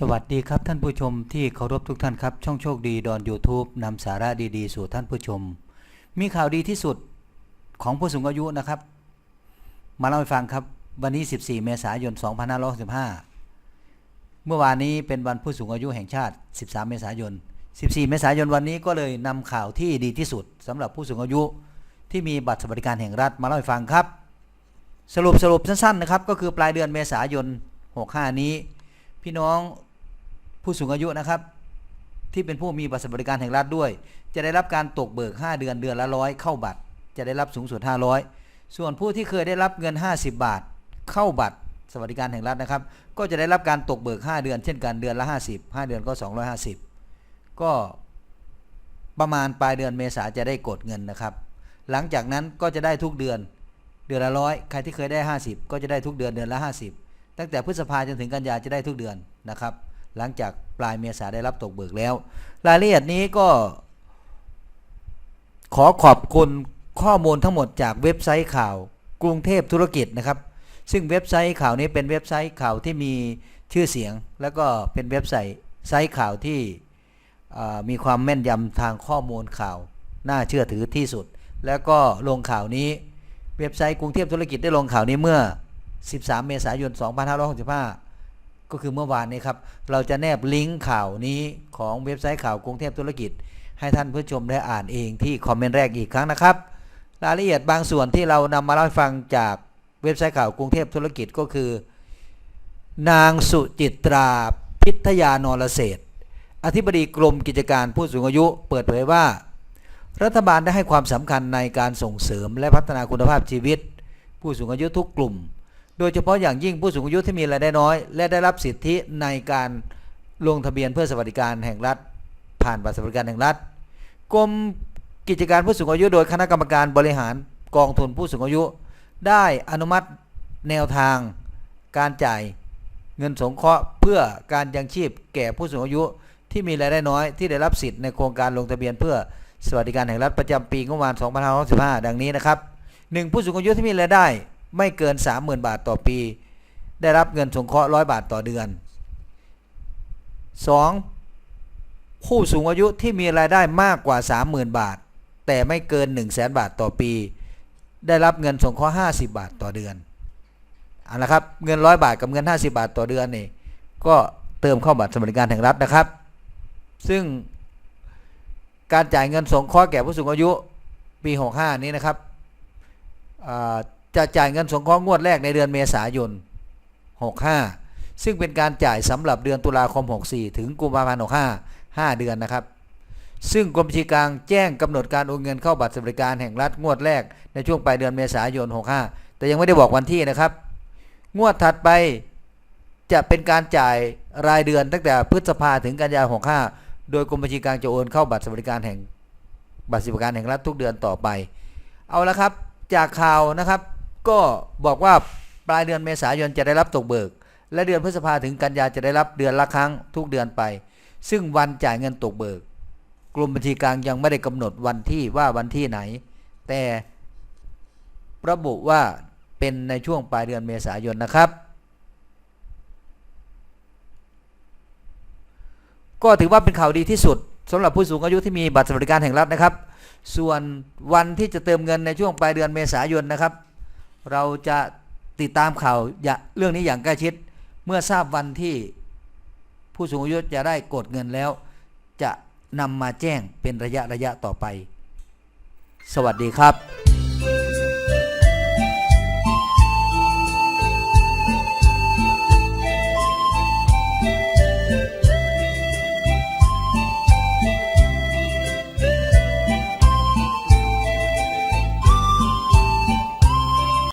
สวัสดีครับท่านผู้ชมที่เคารพทุกท่านครับ ช่องโชคดีดอน YouTube นำสาระดีๆ สู่ท่านผู้ชม มีข่าวดีที่สุดของผู้สูงอายุนะครับ มาเล่าให้ฟังครับ วันนี้ 14 เมษายน 2565 เมื่อวานนี้เป็นวันผู้สูงอายุแห่งชาติ 13 เมษายน 14 เมษายนวันนี้ก็เลยนำข่าวที่ดีที่สุดสำหรับผู้สูงอายุที่มีบัตรสวัสดิการแห่งรัฐมาเล่าให้ฟังครับ สรุปสรุปสั้นๆนะครับก็คือปลายเดือนเมษายน 65 นี้ พี่น้อง ผู้สูงอายุนะครับ ที่เป็นผู้มีบัตรสวัสดิการแห่งรัฐด้วย จะได้รับการตกเบิก 5 เดือนเดือนละร้อยเข้าบัตร จะได้รับสูงสุด 500 ส่วนผู้ที่เคยได้รับเงิน 50 บาท เข้าบัตรสวัสดิการแห่งรัฐนะครับ ก็จะได้รับการตกเบิก 5 เดือน เช่นกันเดือนละ 50 5 เดือนก็ 250 ก็ประมาณปลายเดือนเมษาจะได้กดเงินนะครับ หลังจากนั้นก็จะได้ทุกเดือนเดือนละร้อยใครที่เคยได้ 50 ก็จะได้ทุกเดือนเดือนละ 50 ตั้งแต่พฤษภาจนถึงกันยาจะได้ทุกเดือนนะครับ หลังจากปลายเมษาได้รับตกเบิกแล้ว รายละเอียดนี้ก็ ขอขอบคุณข้อมูลทั้งหมดจากเว็บไซต์ข่าวกรุงเทพธุรกิจนะครับ ซึ่งเว็บไซต์ข่าวนี้เป็นเว็บไซต์ข่าวที่มีชื่อเสียง แล้วก็เป็นเว็บไซต์ไซต์ข่าวที่มีความแม่นยำทางข้อมูลข่าว น่าเชื่อถือที่สุด แล้วก็ลงข่าวนี้เว็บไซต์กรุงเทพธุรกิจได้ลงข่าวนี้เมื่อ 13 เมษายน 2565 ก็คือเมื่อวานนี้ครับ เราจะแนบลิงก์ข่าวนี้ของเว็บไซต์ข่าวกรุงเทพธุรกิจ ให้ท่านผู้ชมได้อ่านเองที่คอมเมนต์แรกอีกครั้งนะครับ รายละเอียดบางส่วนที่เรานำมาเล่าให้ฟังจากเว็บไซต์ข่าวกรุงเทพธุรกิจก็คือ นางสุจิตราพิทยานรเศษอธิบดีกรมกิจการผู้สูงอายุ เปิดเผยว่า รัฐบาลได้ให้ความสำคัญในการส่งเสริมและพัฒนาคุณภาพชีวิต ผู้สูงอายุทุกกลุ่ม โดยเฉพาะอย่างยิ่งผู้สูงอายุที่มีรายได้น้อย และได้รับสิทธิในการลงทะเบียนเพื่อสวัสดิการแห่งรัฐ ผ่านบัตรสวัสดิการแห่งรัฐกรมกิจการผู้สูงอายุโดยคณะกรรมการบริหารกองทุนผู้สูงอายุ ได้อนุมัติแนวทางการจ่ายเงินสงเคราะห์เพื่อการยังชีพแก่ผู้สูงอายุที่มีรายได้น้อย ที่ได้รับสิทธิ์ในโครงการลงทะเบียนเพื่อสวัสดิการแห่งรัฐประจำปีงบประมาณ 2565 ดังนี้นะครับหนึ่งผู้สูงอายุที่มีรายได้ ไม่เกิน 30,000 บาทต่อปี ได้รับเงินสงเคราะห์100บาทต่อเดือน 2. ผู้สูงอายุที่มีรายได้มากกว่า 30,000 บาท แต่ไม่เกิน 1 0 0 0 0แบาทต่อปี ได้รับเงินสงเคราะห์50 บาทต่อเดือนเอาละครับเงิน100บาทกับเงิน 50 บาทต่อเดือนนี่ก็เติมเข้าบัตรสวัสดิการแห่งรัฐนะครับ ซึ่งการจ่ายเงินสงเคราะห์แก่ผู้สูงอายุปี 65 นี้นะครับอ่า จะจ่ายเงินสงเคราะห์งวดแรกในเดือนเมษายน 65 ซึ่งเป็นการจ่ายสำหรับเดือนตุลาคม 64 ถึงกุมภาพันธ์ 65 5 เดือนนะครับ ซึ่งกรมบัญชีกลางแจ้งกำหนดการโอนเงินเข้าบัตรสวัสดิการแห่งรัฐงวดแรกในช่วงปลายเดือนเมษายน 65 แต่ยังไม่ได้บอกวันที่นะครับ งวดถัดไปจะเป็นการจ่ายรายเดือนตั้งแต่พฤษภาถึงกันยายน 65 โดยกรมบัญชีกลางจะโอนเข้าบัตรสวัสดิการแห่งบัตรสวัสดิการแห่งรัฐทุกเดือนต่อไป เอาละครับ จากข่าวนะครับ ก็บอกว่าปลายเดือนเมษายนจะได้รับตกเบิก และเดือนพฤษภาถึงกันยาจะได้รับเดือนละครั้งทุกเดือนไป ซึ่งวันจ่ายเงินตกเบิก กรมบัญชีกลางยังไม่ได้กำหนดวันที่ว่าวันที่ไหน แต่ระบุว่าเป็นในช่วงปลายเดือนเมษายนนะครับ ก็ถือว่าเป็นข่าวดีที่สุดสำหรับผู้สูงอายุที่มีบัตรสวัสดิการแห่งรัฐนะครับ ส่วนวันที่จะเติมเงินในช่วงปลายเดือนเมษายนนะครับ เราจะติดตามข่าวเรื่องนี้อย่างใกล้ชิด เมื่อทราบวันที่ผู้สูงอายุจะได้กดเงินแล้ว จะนำมาแจ้งเป็นระยะระยะต่อไป สวัสดีครับ